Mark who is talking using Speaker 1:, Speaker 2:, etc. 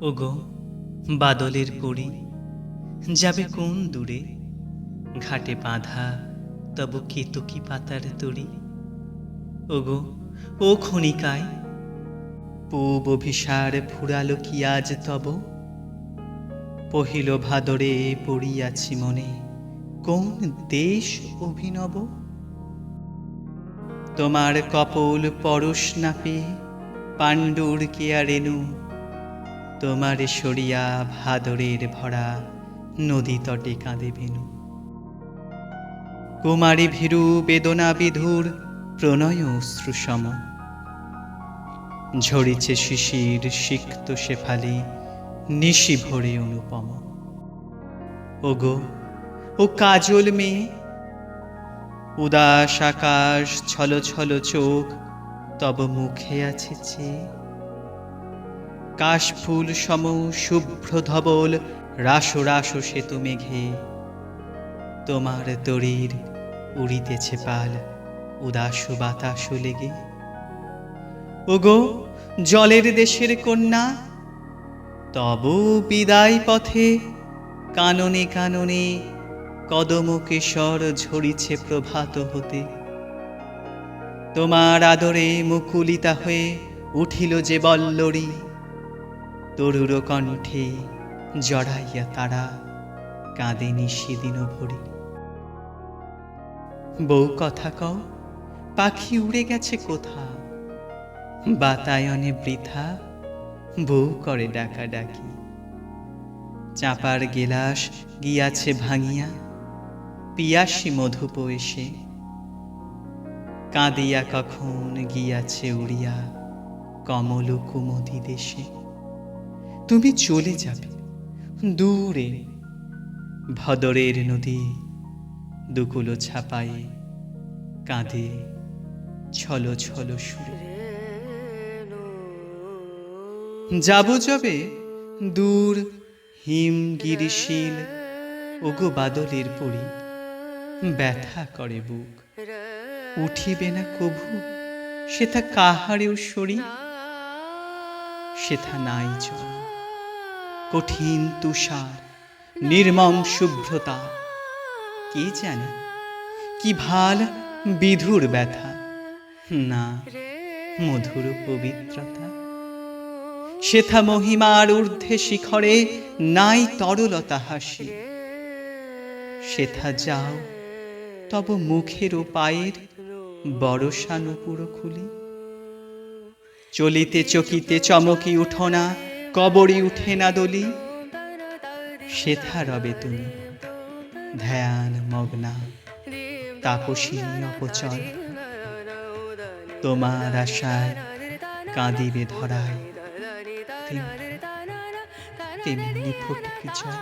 Speaker 1: ওগো, বাদলের পরি, যাবে কোন দূরে? ঘাটে বাঁধা, তব কেতকি পাতার তরি? ওগো, ও ক্ষণিকায়, পূব অভিসার ফুরালো কি আজ তব? পহিল ভাদরে পড়িয়াছি মনে, কোন দেশ অভিনব? তোমার কপল পরশ না পেয়ে, পাণ্ডুর কেয়া রেণু তোমার সরিয়া ভাদরের ভরা নদী তটে কাঁদে বেনু কুমারী ভীরু বেদনা বিধুর প্রণয় অশ্রুসম ঝরিছে শিশির সিক্ত শেফালি নিশি ভরে অনুপম। ওগো, ও কাজল মেয়ে, উদাস আকাশ ছল ছল চোখ তব মুখে আছে চেয়ে। কাশফুল সম শুভ্র ধবল রাস রাস সেতু মেঘে। তোমার তরির উড়িতেছে পাল, উদাস বাতাস লেগে। ওগো, জলের দেশের কন্যা, তব বিদায় পথে কাননে কাননে কদম কেশর ঝরিছে প্রভাত হতে। তোমার আদরে মুকুলিতা হয়ে উঠিল যে বল্লরী তরুর কণ্ঠে জড়াইয়া তারা কাঁদেনি সেদিনও ভরি। বউ কথা কও, পাখি উড়ে গেছে কোথা বাতায়নে বৃথা, বউ করে ডাকা ডাকি চাপার গেলাস গিয়াছে ভাঙিয়া, পিয়াসী মধুপ এসে। কাঁদিয়া কখন গিয়াছে উড়িয়া কমল কুমতি দেশে তুমি চলে যাবে। দূরে, ভদরের নদী, দুকুলো ছাপায়ে কাঁধে ছল ছলো সুরে। যাব যাবে দূর, হিম গিরিশীল, ওগো বাদলের পরি। ব্যথা করে বুক, উঠিবে না কভু, সেথা কাহারেও সরি সেথা নাই জল। কঠিন তুষার, নির্মম শুভ্রতা। কে জানে? কি ভালো বিধুর ব্যথা। না, মধুর পবিত্রতা। সেথা মহিমার ঊর্ধ্বে শিখরে নাই তরলতা হাসি। সেথা যাও, তব মুখের ও পায়ের বড় পুরো খুলি। চলিতে চকিতে চমকি উঠো না কবরি উঠে না দলি সেথা রবে তুমি। ধ্যান, মগ্না, তাপসী অপচল তোমার আশায় কাঁদিবে ধরায়। তেমনি ফুটে জল?